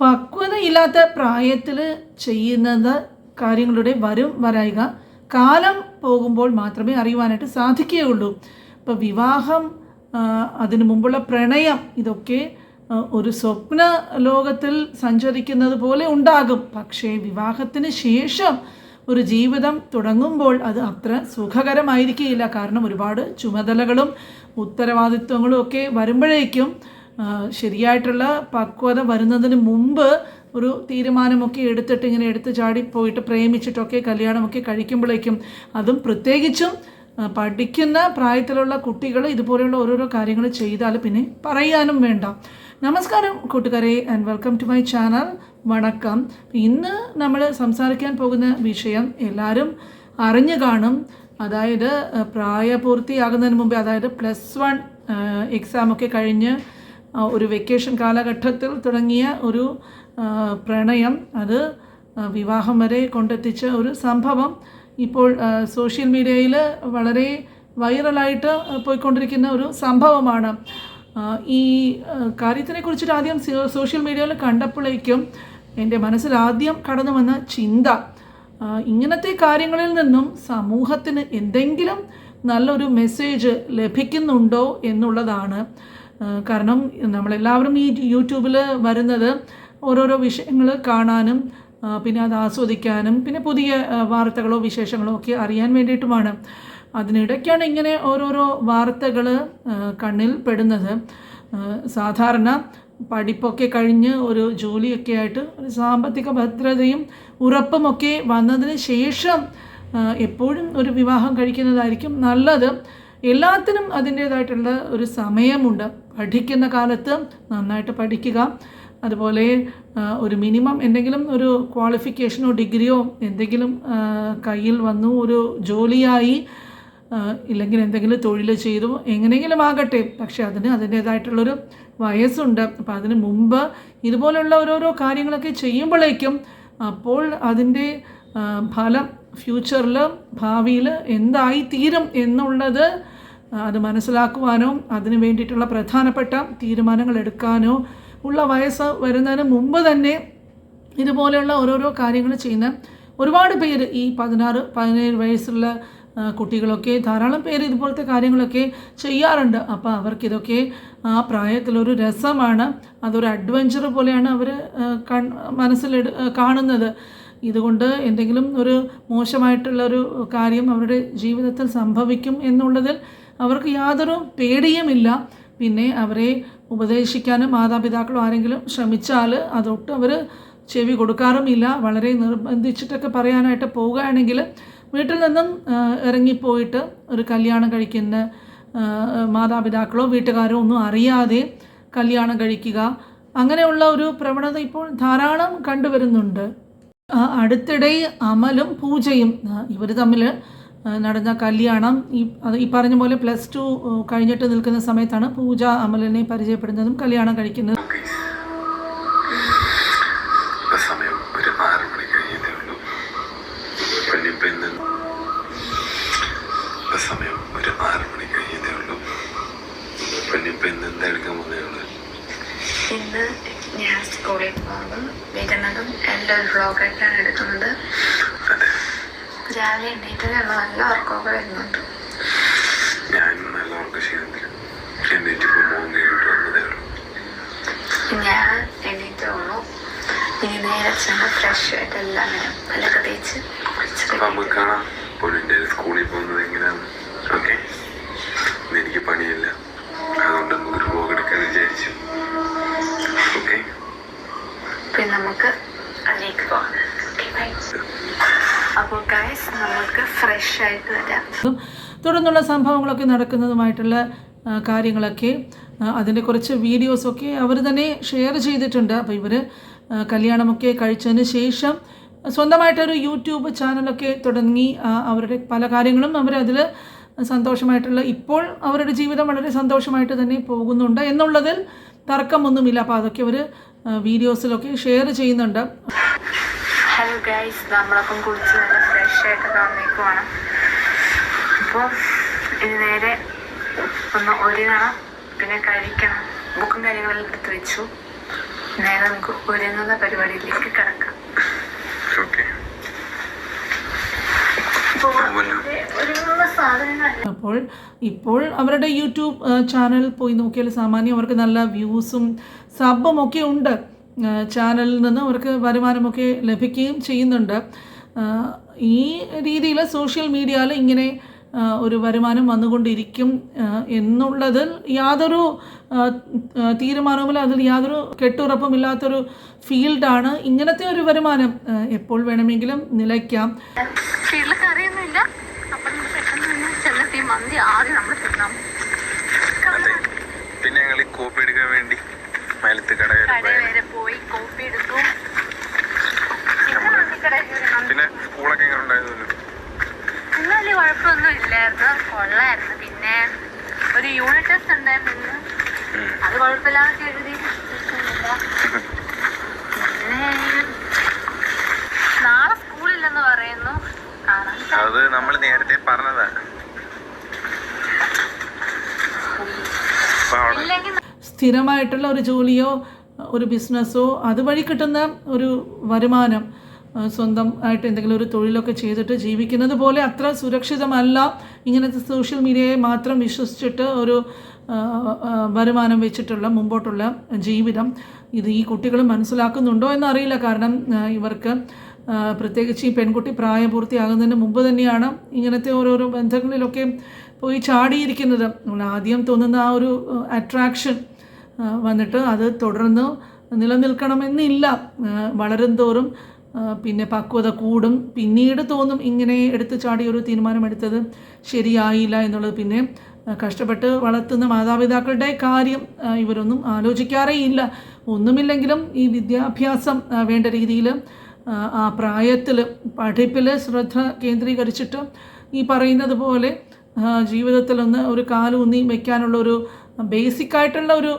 പക്വതയില്ലാത്ത പ്രായത്തിൽ ചെയ്യുന്നത് കാര്യങ്ങളുടെ വരും വരായിക. കാലം പോകുമ്പോൾ മാത്രമേ അറിയുവാനായിട്ട് സാധിക്കുകയുള്ളൂ. ഇപ്പോൾ വിവാഹം അതിനു മുമ്പുള്ള പ്രണയം ഇതൊക്കെ ഒരു സ്വപ്ന ലോകത്തിൽ സഞ്ചരിക്കുന്നത് പോലെ ഉണ്ടാകും. പക്ഷേ വിവാഹത്തിന് ശേഷം ഒരു ജീവിതം തുടങ്ങുമ്പോൾ അത് അത്ര സുഖകരമായിരിക്കുകയില്ല. കാരണം ഒരുപാട് ചുമതലകളും ഉത്തരവാദിത്വങ്ങളും ഒക്കെ വരുമ്പോഴേക്കും ശരിയായിട്ടുള്ള പക്വത വരുന്നതിന് മുമ്പ് ഒരു തീരുമാനമൊക്കെ എടുത്തിട്ട് ഇങ്ങനെ എടുത്ത് ചാടി പോയിട്ട് പ്രേമിച്ചിട്ടൊക്കെ കല്യാണമൊക്കെ കഴിക്കുമ്പോഴേക്കും അതും പ്രത്യേകിച്ചും പഠിക്കുന്ന പ്രായത്തിലുള്ള കുട്ടികൾ ഇതുപോലെയുള്ള ഓരോരോ കാര്യങ്ങൾ ചെയ്താൽ പിന്നെ പറയാനും വേണ്ട. നമസ്കാരം കൂട്ടുകാരെ and welcome to my channel വണക്കം. ഇന്ന് നമ്മൾ സംസാരിക്കാൻ പോകുന്ന വിഷയം എല്ലാവരും അറിഞ്ഞു കാണും. അതായത് പ്രായപൂർത്തിയാകുന്നതിന് മുമ്പേ അതായത് പ്ലസ് വൺ എക്സാമൊക്കെ കഴിഞ്ഞ് ഒരു വെക്കേഷൻ കാലഘട്ടത്തിൽ തുടങ്ങിയ ഒരു പ്രണയം അത് വിവാഹം വരെ കൊണ്ടെത്തിച്ച ഒരു സംഭവം ഇപ്പോൾ സോഷ്യൽ മീഡിയയിൽ വളരെ വൈറലായിട്ട് പോയിക്കൊണ്ടിരിക്കുന്ന ഒരു സംഭവമാണ്. ഈ കാര്യത്തിനെ കുറിച്ചിട്ട് ആദ്യം സോഷ്യൽ മീഡിയയിൽ കണ്ടപ്പോഴേക്കും എന്റെ മനസ്സിൽ ആദ്യം കടന്നു വന്ന ചിന്ത ഇങ്ങനത്തെ കാര്യങ്ങളിൽ നിന്നും സമൂഹത്തിന് എന്തെങ്കിലും നല്ലൊരു മെസ്സേജ് ലഭിക്കുന്നുണ്ടോ എന്നുള്ളതാണ്. കാരണം നമ്മളെല്ലാവരും ഈ യൂട്യൂബിൽ വരുന്നത് ഓരോരോ വിഷയങ്ങൾ കാണാനും പിന്നെ അത് ആസ്വദിക്കാനും പിന്നെ പുതിയ വാർത്തകളോ വിശേഷങ്ങളോ ഒക്കെ അറിയാൻ വേണ്ടിയിട്ടുമാണ്. അതിനിടയ്ക്കാണ് ഇങ്ങനെ ഓരോരോ വാർത്തകൾ കണ്ണിൽ പെടുന്നത്. സാധാരണ പഠിപ്പൊക്കെ കഴിഞ്ഞ് ഒരു ജോലിയൊക്കെ ആയിട്ട് ഒരു സാമ്പത്തിക ഭദ്രതയും ഉറപ്പുമൊക്കെ വന്നതിന് ശേഷം എപ്പോഴും ഒരു വിവാഹം കഴിക്കുന്നതായിരിക്കും നല്ലത്. എല്ലാത്തിനും അതിന്റേതായിട്ടുള്ള ഒരു സമയമുണ്ട്. പഠിക്കുന്ന കാലത്ത് നന്നായിട്ട് പഠിക്കുക. അതുപോലെ ഒരു മിനിമം എന്തെങ്കിലും ഒരു ക്വാളിഫിക്കേഷനോ ഡിഗ്രിയോ എന്തെങ്കിലും കയ്യിൽ വന്നു ഒരു ജോലിയായി ഇല്ലെങ്കിൽ എന്തെങ്കിലും തൊഴിൽ ചെയ്തു എങ്ങനെയെങ്കിലും ആകട്ടെ. പക്ഷേ അതിന് അതിന്റേതായിട്ടുള്ളൊരു വയസ്സുണ്ട്. അപ്പം അതിന് മുമ്പ് ഇതുപോലുള്ള ഓരോരോ കാര്യങ്ങളൊക്കെ ചെയ്യുമ്പോഴേക്കും അപ്പോൾ അതിന്റെ ഫലം ഫ്യൂച്ചറിൽ ഭാവിയിൽ എന്തായി തീരും എന്നുള്ളത് അത് മനസ്സിലാക്കുവാനോ അതിന് വേണ്ടിയിട്ടുള്ള പ്രധാനപ്പെട്ട തീരുമാനങ്ങൾ എടുക്കാനോ ഉള്ള വയസ്സ് വരുന്നതിന് മുമ്പ് തന്നെ ഇതുപോലെയുള്ള ഓരോരോ കാര്യങ്ങൾ ചെയ്യുന്ന ഒരുപാട് പേര് ഈ പതിനാറ് പതിനേഴ് വയസ്സുള്ള കുട്ടികളൊക്കെ ധാരാളം പേര് ഇതുപോലത്തെ കാര്യങ്ങളൊക്കെ ചെയ്യാറുണ്ട്. അപ്പോൾ അവർക്കിതൊക്കെ ആ പ്രായത്തിലൊരു രസമാണ്. അതൊരു അഡ്വഞ്ചർ പോലെയാണ് അവർ കൺ മനസ്സിലെടു കാണുന്നത്. ഇതുകൊണ്ട് എന്തെങ്കിലും ഒരു മോശമായിട്ടുള്ള ഒരു കാര്യം അവരുടെ ജീവിതത്തിൽ സംഭവിക്കും എന്നുള്ളതിൽ അവർക്ക് യാതൊരു പേടിയുമില്ല. പിന്നെ അവരെ ഉപദേശിക്കാനും മാതാപിതാക്കളോ ആരെങ്കിലും ശ്രമിച്ചാൽ അതൊട്ടും അവർ ചെവി കൊടുക്കാറുമില്ല. വളരെ നിർബന്ധിച്ചിട്ടൊക്കെ പറയാനായിട്ട് പോവുകയാണെങ്കിൽ വീട്ടിൽ നിന്നും ഇറങ്ങിപ്പോയിട്ട് ഒരു കല്യാണം കഴിക്കുന്ന മാതാപിതാക്കളോ വീട്ടുകാരോ ഒന്നും അറിയാതെ കല്യാണം കഴിക്കുക. അങ്ങനെയുള്ള ഒരു പ്രവണത ഇപ്പോൾ ധാരാളം കണ്ടുവരുന്നുണ്ട്. അടുത്തിടെ അമലും പൂജയും ഇവർ തമ്മിൽ നടന്ന കല്യാണം ഈ അത് ഈ പറഞ്ഞ പോലെ പ്ലസ് ടു കഴിഞ്ഞിട്ട് നിൽക്കുന്ന സമയത്താണ് പൂജ അമലിനെ പരിചയപ്പെടുന്നതും കല്യാണം കഴിക്കുന്നതും. പിന്നെ സമയം ഒരു ആറ് മണി കഴിഞ്ഞതേ ഉള്ളൂ. ഇന്ന് എന്താ എടുക്കാൻ പോകുന്നേ ഉള്ളൂ. ഇന്ന് ഞാൻ സ്കൂളിൽ പോകും വരുന്നതും എന്റെ ഒരു വ്ളോഗായിട്ടാണ് എടുക്കുന്നത്. രാവിലെ എണ്ണീറ്റ് ഞങ്ങൾ നല്ല ഉറക്കമൊക്കെ വരുന്നുണ്ട്. ഞാൻ നല്ല ഉറക്ക എണ്ണീറ്റ് ഞാൻ വന്നു ഇനി നേരെ ചെന്ന് ഫ്രഷ് ആയിട്ട് എല്ലാം വരും പല്ലൊക്കെ തേച്ച് അപ്പൊ നമുക്ക് കാണാം. പൊന്നിന്റെ അപ്പോൾ ഗൈസ് നമുക്ക് ഫ്രഷ് ആയിട്ട് വരാം. തുടർന്നുള്ള സംഭവങ്ങളൊക്കെ നടക്കുന്നതുമായിട്ടുള്ള കാര്യങ്ങളൊക്കെ അതിന്റെ കുറച്ച് വീഡിയോസൊക്കെ അവർ തന്നെ ഷെയർ ചെയ്തിട്ടുണ്ട്. അപ്പോൾ ഇവർ കല്യാണമൊക്കെ കഴിച്ചതിന് ശേഷം സ്വന്തമായിട്ടൊരു യൂട്യൂബ് ചാനലൊക്കെ തുടങ്ങി അവരുടെ പല കാര്യങ്ങളും അവരതിൽ സന്തോഷമായിട്ടുള്ള ഇപ്പോൾ അവരുടെ ജീവിതം വളരെ സന്തോഷമായിട്ട് തന്നെ പോകുന്നുണ്ട് എന്നുള്ളതിൽ തർക്കമൊന്നുമില്ല. അപ്പോൾ അതൊക്കെ അവർ വീഡിയോസിലൊക്കെ ഷെയർ ചെയ്യുന്നുണ്ട്. ഹലോ ഗൈസ് നമ്മളപ്പം കുളിച്ച് നല്ല ഫ്രഷ് ആയിട്ടൊക്കെ വന്നേക്കുവാണ്. അപ്പോൾ ഇത് നേരെ ഒന്ന് ഒരുങ്ങണം പിന്നെ കഴിക്കണം. ബുക്കും കാര്യങ്ങളെല്ലാം എടുത്ത് വെച്ചു. നേരെ നമുക്ക് ഒരുങ്ങുന്ന പരിപാടിയിലേക്ക് കിടക്കാം. ഓക്കെ അപ്പോൾ ഇപ്പോൾ അവരുടെ യൂട്യൂബ് ചാനൽ പോയി നോക്കിയാൽ സാമാന്യം അവർക്ക് നല്ല വ്യൂസും സബും ഒക്കെ ഉണ്ട്. ചാനലിൽ നിന്ന് അവർക്ക് വരുമാനമൊക്കെ ലഭിക്കുകയും ചെയ്യുന്നുണ്ട്. ഈ രീതിയിൽ സോഷ്യൽ മീഡിയയിൽ ഇങ്ങനെ ഒരു വരുമാനം വന്നുകൊണ്ടിരിക്കും എന്നുള്ളത് എന്നുള്ളതിൽ യാതൊരു തീരുമാനവുമില്ല. അതിൽ യാതൊരു കെട്ടുറപ്പുമില്ലാത്തൊരു ഫീൽഡാണ് ഇങ്ങനത്തെ ഒരു വരുമാനം. എപ്പോൾ വേണമെങ്കിലും നിലയ്ക്കാം. അറിയുന്നില്ല അപ്പം പെട്ടെന്ന് തന്നെ ചെന്നിട്ട് ഈ മന്തി ആദ്യം നമ്മൾ തിന്നാം അതെ പിന്നെ ഞങ്ങൾ ഈ കോപ്പി എടുക്കാൻ വേണ്ടി മലത്ത് കട വരെ കടയിൽ പോയത് വരെ പോയി കോപ്പി എടുത്തു പിന്നെ മന്തിക്കടയിൽ കയറി മന്തി പിന്നെ സ്കൂളൊക്കെ എങ്ങനെ ഉണ്ടായിരുന്നു ഇന്ന് വലിയ കുഴപ്പമൊന്നും ഇല്ലായിരുന്നു കൊള്ളായിരുന്നു പിന്നെ ഒരു യൂണിറ്റ് ടെസ്റ്റ് ഉണ്ടായിരുന്നു ഇന്ന് അത് കുഴപ്പമില്ലാതെ എഴുതി പ്രശ്നമില്ല. പിന്നെ നാളെ സ്കൂളില്ലെന്ന് പറയുന്നു കാണാൻ അത് നമ്മൾ നേരത്തെ പറഞ്ഞതാ. അപ്പൊ അവിടെ ഇല്ലെങ്കിൽ സ്ഥിരമായിട്ടുള്ള ഒരു ജോലിയോ ഒരു ബിസിനസ്സോ അതുവഴി കിട്ടുന്ന ഒരു വരുമാനം സ്വന്തം ആയിട്ട് എന്തെങ്കിലും ഒരു തൊഴിലൊക്കെ ചെയ്തിട്ട് ജീവിക്കുന്നത് പോലെ അത്ര സുരക്ഷിതമല്ല. ഇങ്ങനത്തെ സോഷ്യൽ മീഡിയയെ മാത്രം വിശ്വസിച്ചിട്ട് ഒരു വരുമാനം വെച്ചിട്ടുള്ള മുമ്പോട്ടുള്ള ജീവിതം ഇത് ഈ കുട്ടികൾ മനസ്സിലാക്കുന്നുണ്ടോ എന്നറിയില്ല. കാരണം ഇവർക്ക് പ്രത്യേകിച്ച് ഈ പെൺകുട്ടി പ്രായപൂർത്തിയാകുന്നതിന് മുമ്പ് തന്നെയാണ് ഇങ്ങനത്തെ ഓരോരോ ബന്ധങ്ങളിലൊക്കെ പോയി ചാടിയിരിക്കുന്നത്. നമ്മൾ ആദ്യം തോന്നുന്ന ആ ഒരു അട്രാക്ഷൻ വന്നിട്ട് അത് തുടർന്ന് നിലനിൽക്കണമെന്നില്ല. വളരും തോറും പിന്നെ പക്വത കൂടും. പിന്നീട് തോന്നും ഇങ്ങനെ എടുത്ത് ചാടി ഒരു തീരുമാനമെടുത്തത് ശരിയായില്ല എന്നുള്ളത്. പിന്നെ കഷ്ടപ്പെട്ട് വളർത്തുന്ന മാതാപിതാക്കളുടെ കാര്യം ഇവരൊന്നും ആലോചിക്കാറേ ഇല്ല ഒന്നുമില്ലെങ്കിലും ഈ വിദ്യാഭ്യാസം വേണ്ട രീതിയിൽ ആ പ്രായത്തിൽ പഠിപ്പിൽ ശ്രദ്ധ കേന്ദ്രീകരിച്ചിട്ട് ഈ പറയുന്നത് പോലെ ജീവിതത്തിലൊന്ന് ഒരു കാലൂന്നി വയ്ക്കാനുള്ള ഒരു ബേസിക്കായിട്ടുള്ള ഒരു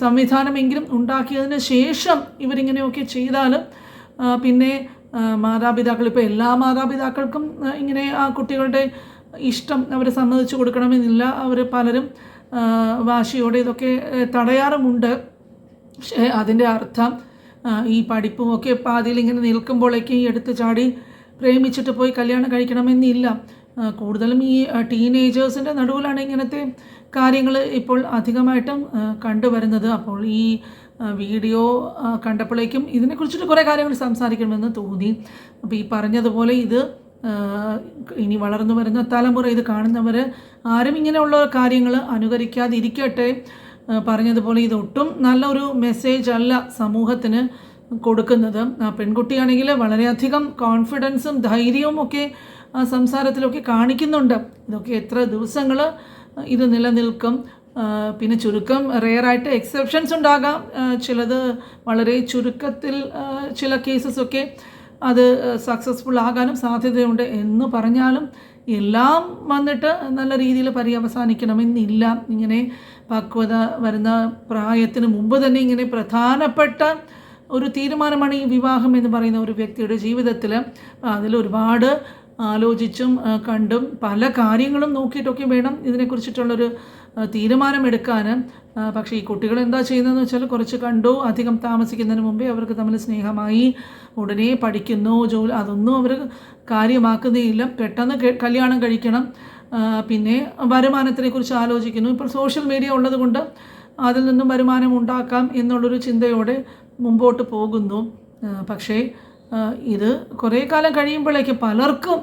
സംവിധാനമെങ്കിലും ഉണ്ടാക്കിയതിന് ശേഷം ഇവരിങ്ങനെയൊക്കെ ചെയ്താൽ ആ, പിന്നെ മാതാപിതാക്കൾ ഇപ്പോൾ എല്ലാ മാതാപിതാക്കൾക്കും ഇങ്ങനെ ആ കുട്ടികളുടെ ഇഷ്ടം അവർ സമ്മതിച്ചു കൊടുക്കണമെന്നില്ല. അവർ പലരും വാശിയോടെ ഇതൊക്കെ തടയാറുമുണ്ട്. പക്ഷേ അതിന്റെ അർത്ഥം ഈ പഠിപ്പും ഒക്കെ പാതിയിൽ ഇങ്ങനെ നിൽക്കുമ്പോഴേക്കും ഈ എടുത്ത് ചാടി പ്രേമിച്ചിട്ട് പോയി കല്യാണം കഴിക്കണമെന്നില്ല. കൂടുതലും ഈ ടീനേജേഴ്സിന്റെ നടുവിലാണ് ഇങ്ങനത്തെ കാര്യങ്ങൾ ഇപ്പോൾ അധികമായിട്ടും കണ്ടുവരുന്നത്. അപ്പോൾ ഈ വീഡിയോ കണ്ടപ്പോഴേക്കും ഇതിനെക്കുറിച്ചിട്ട് കുറേ കാര്യങ്ങൾ സംസാരിക്കണമെന്ന് തോന്നി. അപ്പോൾ ഈ പറഞ്ഞതുപോലെ ഇത് ഇനി വളർന്നു വരുന്ന തലമുറ ഇത് കാണുന്നവർ ആരും ഇങ്ങനെയുള്ള കാര്യങ്ങൾ അനുകരിക്കാതിരിക്കട്ടെ. പറഞ്ഞതുപോലെ ഇതൊട്ടും നല്ലൊരു മെസ്സേജ് അല്ല സമൂഹത്തിന് കൊടുക്കുന്നത്. ആ പെൺകുട്ടിയാണെങ്കിൽ വളരെയധികം കോൺഫിഡൻസും ധൈര്യവും ഒക്കെ ആ സംസാരത്തിലൊക്കെ കാണിക്കുന്നുണ്ട്. ഇതൊക്കെ എത്ര ദിവസങ്ങൾ ഇത് നിലനിൽക്കും. പിന്നെ ചുരുക്കം റെയറായിട്ട് എക്സെപ്ഷൻസ് ഉണ്ടാകാം. ചിലത് വളരെ ചുരുക്കത്തിൽ ചില കേസസൊക്കെ അത് സക്സസ്ഫുൾ ആകാനും സാധ്യതയുണ്ട് എന്ന് പറഞ്ഞാലും എല്ലാം വന്നിട്ട് നല്ല രീതിയിൽ പര്യവസാനിക്കണമെന്നില്ല. ഇങ്ങനെ പക്വത വരുന്ന പ്രായത്തിന് മുമ്പ് തന്നെ ഇങ്ങനെ പ്രധാനപ്പെട്ട ഒരു തീരുമാനമാണ് ഈ വിവാഹം എന്ന് പറയുന്ന ഒരു വ്യക്തിയുടെ ജീവിതത്തിൽ അതിൽ ഒരുപാട് ആലോചിച്ചും കണ്ടും പല കാര്യങ്ങളും നോക്കിയിട്ടൊക്കെ വേണം ഇതിനെക്കുറിച്ചിട്ടുള്ളൊരു തീരുമാനമെടുക്കാൻ പക്ഷേ ഈ കുട്ടികൾ എന്താ ചെയ്യുന്നതെന്ന് വെച്ചാൽ കുറച്ച് കണ്ടു അധികം താമസിക്കുന്നതിന് മുമ്പേ അവർക്ക് തമ്മിൽ സ്നേഹമായി ഉടനെ പഠിക്കുന്നു ജോലി അതൊന്നും അവർ കാര്യമാക്കുന്നേയില്ല പെട്ടെന്ന് കല്യാണം കഴിക്കണം. പിന്നെ വരുമാനത്തിനെക്കുറിച്ച് ആലോചിക്കുന്നു. ഇപ്പോൾ സോഷ്യൽ മീഡിയ ഉള്ളത് കൊണ്ട് അതിൽ നിന്നും വരുമാനം ഉണ്ടാക്കാം എന്നുള്ളൊരു ചിന്തയോടെ മുമ്പോട്ട് പോകുന്നു. പക്ഷേ ഇത് കുറേ കാലം കഴിയുമ്പോഴേക്ക് പലർക്കും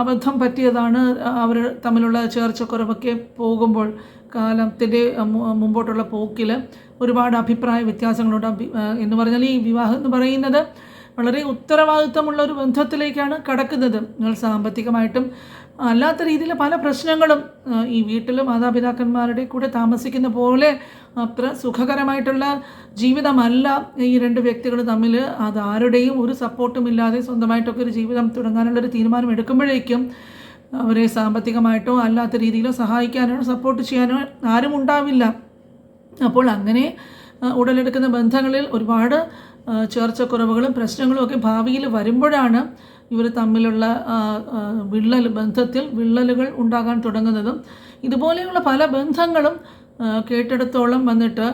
അബദ്ധം പറ്റിയതാണ്. അവർ തമ്മിലുള്ള ചേർച്ചക്കുറവൊക്കെ പോകുമ്പോൾ കാലത്തിന്റെ മുമ്പോട്ടുള്ള പോക്കിൽ ഒരുപാട് അഭിപ്രായ വ്യത്യാസങ്ങളുണ്ട്. എന്ന് പറഞ്ഞാൽ ഈ വിവാഹം എന്ന് പറയുന്നത് വളരെ ഉത്തരവാദിത്തമുള്ള ഒരു ബന്ധത്തിലേക്കാണ് കടക്കുന്നത്. നിങ്ങൾ സാമ്പത്തികമായിട്ടും അല്ലാത്ത രീതിയിൽ പല പ്രശ്നങ്ങളും ഈ വീട്ടിൽ മാതാപിതാക്കന്മാരുടെ കൂടെ താമസിക്കുന്ന പോലെ അത്ര സുഖകരമായിട്ടുള്ള ജീവിതമല്ല ഈ രണ്ട് വ്യക്തികൾ തമ്മിൽ. അതാരുടെയും ഒരു സപ്പോർട്ടും ഇല്ലാതെ സ്വന്തമായിട്ടൊക്കെ ഒരു ജീവിതം തുടങ്ങാനുള്ളൊരു തീരുമാനം എടുക്കുമ്പോഴേക്കും അവരെ സാമ്പത്തികമായിട്ടോ അല്ലാത്ത രീതിയിലോ സഹായിക്കാനോ സപ്പോർട്ട് ചെയ്യാനോ ആരും ഉണ്ടാവില്ല. അപ്പോൾ അങ്ങനെ ഉടലെടുക്കുന്ന ബന്ധങ്ങളിൽ ഒരുപാട് ചേർച്ചക്കുറവുകളും പ്രശ്നങ്ങളും ഒക്കെ ഭാവിയിൽ വരുമ്പോഴാണ് ഇവർ തമ്മിലുള്ള വിള്ളൽ ബന്ധത്തിൽ വിള്ളലുകൾ ഉണ്ടാകാൻ തുടങ്ങുന്നതും. ഇതുപോലെയുള്ള പല ബന്ധങ്ങളും കേട്ടെടുത്തോളം വന്നിട്ട്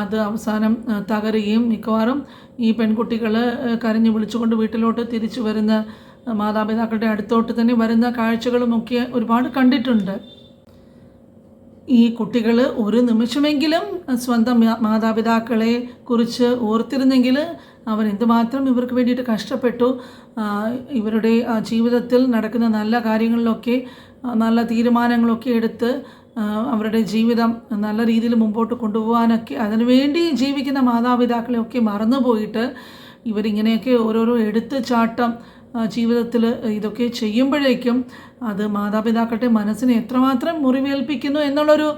അത് അവസാനം തകരുകയും മിക്കവാറും ഈ പെൺകുട്ടികൾ കരഞ്ഞു വിളിച്ചുകൊണ്ട് വീട്ടിലോട്ട് തിരിച്ചു വരുന്ന മാതാപിതാക്കളുടെ അടുത്തോട്ട് തന്നെ വരുന്ന കാഴ്ചകളുമൊക്കെ ഒരുപാട് കണ്ടിട്ടുണ്ട്. ഈ കുട്ടികൾ ഒരു നിമിഷമെങ്കിലും സ്വന്തം മാതാപിതാക്കളെ കുറിച്ച് ഓർത്തിരുന്നെങ്കിൽ അവർ എന്തുമാത്രം ഇവർക്ക് വേണ്ടിയിട്ട് കഷ്ടപ്പെട്ടു. ഇവരുടെ ജീവിതത്തിൽ നടക്കുന്ന നല്ല കാര്യങ്ങളിലൊക്കെ നല്ല തീരുമാനങ്ങളൊക്കെ എടുത്ത് അവരുടെ ജീവിതം നല്ല രീതിയിൽ മുമ്പോട്ട് കൊണ്ടുപോകാനൊക്കെ അതിനുവേണ്ടി ജീവിക്കുന്ന മാതാപിതാക്കളെയൊക്കെ മറന്നുപോയിട്ട് ഇവരിങ്ങനെയൊക്കെ ഓരോരോ എടുത്തു ചാട്ടം ജീവിതത്തിൽ ഇതൊക്കെ ചെയ്യുമ്പോഴേക്കും അത് മാതാപിതാക്കളുടെ മനസ്സിനെ എത്രമാത്രം മുറിവേൽപ്പിക്കുന്നു എന്നുള്ളൊരു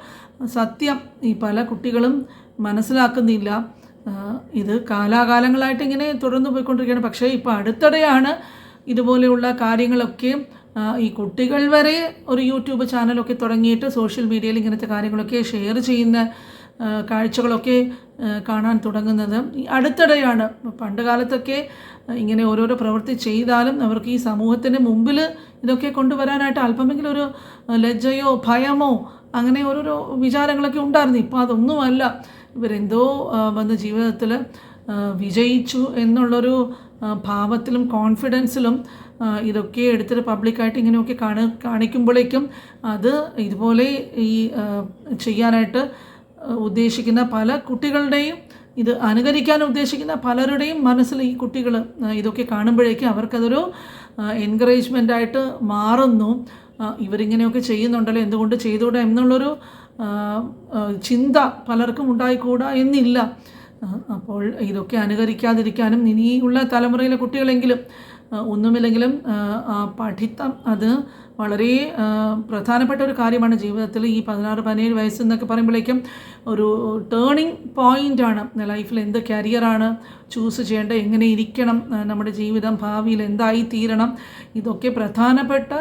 സത്യം ഈ പല കുട്ടികളും മനസ്സിലാക്കുന്നില്ല. ഇത് കാലാകാലങ്ങളായിട്ട് ഇങ്ങനെ തുടർന്നു പോയിക്കൊണ്ടിരിക്കുകയാണ്. പക്ഷേ ഇപ്പോൾ അടുത്തിടെയാണ് ഇതുപോലെയുള്ള കാര്യങ്ങളൊക്കെ ഈ കുട്ടികൾ വരെ ഒരു യൂട്യൂബ് ചാനലൊക്കെ തുടങ്ങിയിട്ട് സോഷ്യൽ മീഡിയയിൽ ഇങ്ങനത്തെ കാര്യങ്ങളൊക്കെ ഷെയർ ചെയ്യുന്ന കാഴ്ചകളൊക്കെ കാണാൻ തുടങ്ങുന്നത്. അടുത്തിടെയാണ്. പണ്ട് കാലത്തൊക്കെ ഇങ്ങനെ ഓരോരോ പ്രവൃത്തി ചെയ്താലും അവർക്ക് ഈ സമൂഹത്തിന് മുമ്പിൽ ഇതൊക്കെ കൊണ്ടുവരാനായിട്ട് അല്പമെങ്കിലും ഒരു ലജ്ജയോ ഭയമോ അങ്ങനെ ഓരോരോ വിചാരങ്ങളൊക്കെ ഉണ്ടായിരുന്നു. ഇപ്പോൾ അതൊന്നുമല്ല. ഇവരെന്തോ വന്ന ജീവിതത്തിൽ വിജയിച്ചു എന്നുള്ളൊരു ഭാവത്തിലും കോൺഫിഡൻസിലും ഇതൊക്കെ എടുത്തിട്ട് പബ്ലിക്കായിട്ട് ഇങ്ങനെയൊക്കെ കാണി കാണിക്കുമ്പോഴേക്കും അത് ഇതുപോലെ ഈ ചെയ്യാനായിട്ട് ഉദ്ദേശിക്കുന്ന പല കുട്ടികളുടെയും ഇത് അനുകരിക്കാൻ ഉദ്ദേശിക്കുന്ന പലരുടെയും മനസ്സിൽ ഈ കുട്ടികൾ ഇതൊക്കെ കാണുമ്പോഴേക്കും അവർക്കതൊരു എൻകറേജ്മെന്റ് ആയിട്ട് മാറുന്നു. ഇവരിങ്ങനെയൊക്കെ ചെയ്യുന്നുണ്ടല്ലോ എന്തുകൊണ്ട് ചെയ്തുകൂടാ എന്നുള്ളൊരു ചിന്ത പലർക്കും ഉണ്ടായിക്കൂടാ എന്നില്ല. അപ്പോൾ ഇതൊക്കെ അനുകരിക്കാതിരിക്കാനും ഇനിയുള്ള തലമുറയിലെ കുട്ടികളെങ്കിലും ഒന്നുമില്ലെങ്കിലും പഠിത്തം അത് വളരെ പ്രധാനപ്പെട്ട ഒരു കാര്യമാണ് ജീവിതത്തിൽ. ഈ പതിനാറ് പതിനേഴ് വയസ്സ് എന്നൊക്കെ പറയുമ്പോഴേക്കും ഒരു ടേണിംഗ് പോയിന്റാണ് ലൈഫിൽ എന്ത് കരിയറാണ് ചൂസ് ചെയ്യേണ്ടത് എങ്ങനെ ഇരിക്കണം നമ്മുടെ ജീവിതം ഭാവിയിൽ എന്തായി തീരണം ഇതൊക്കെ പ്രധാനപ്പെട്ട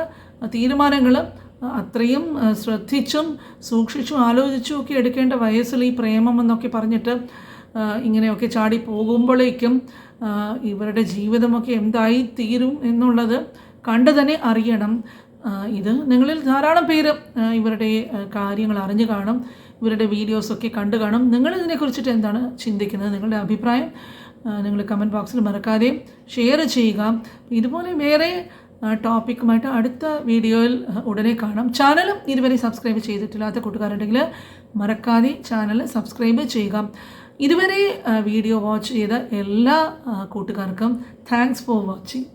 തീരുമാനങ്ങൾ അത്രയും ശ്രദ്ധിച്ചും സൂക്ഷിച്ചും ആലോചിച്ചും ഒക്കെ എടുക്കേണ്ട വയസ്സിൽ ഈ പ്രേമം എന്നൊക്കെ പറഞ്ഞിട്ട് ഇങ്ങനെയൊക്കെ ചാടി പോകുമ്പോഴേക്കും ഇവരുടെ ജീവിതമൊക്കെ എന്തായി തീരും എന്നുള്ളത് കണ്ടു തന്നെ അറിയണം. ഇത് നിങ്ങളിൽ ധാരാളം പേര് ഇവരുടെ കാര്യങ്ങൾ അറിഞ്ഞു കാണും. ഇവരുടെ വീഡിയോസൊക്കെ കണ്ടു കാണും. നിങ്ങൾ ഇതിനെക്കുറിച്ചിട്ട് എന്താണ് ചിന്തിക്കുന്നത്? നിങ്ങളുടെ അഭിപ്രായം നിങ്ങൾ കമന്റ് ബോക്സിൽ മറക്കാതെ ഷെയർ ചെയ്യുക. ഇതുപോലെ വേറെ ടോപ്പിക്കുമായിട്ട് അടുത്ത വീഡിയോയിൽ ഉടനെ കാണാം. ചാനലും ഇതുവരെ സബ്സ്ക്രൈബ് ചെയ്തിട്ടില്ലാത്ത കൂട്ടുകാരുണ്ടെങ്കിൽ മറക്കാതെ ചാനൽ സബ്സ്ക്രൈബ് ചെയ്യുക. ഇതുവരെ വീഡിയോ വാച്ച് ചെയ്ത എല്ലാ കൂട്ടുകാർക്കും താങ്ക്സ് ഫോർ വാച്ചിങ്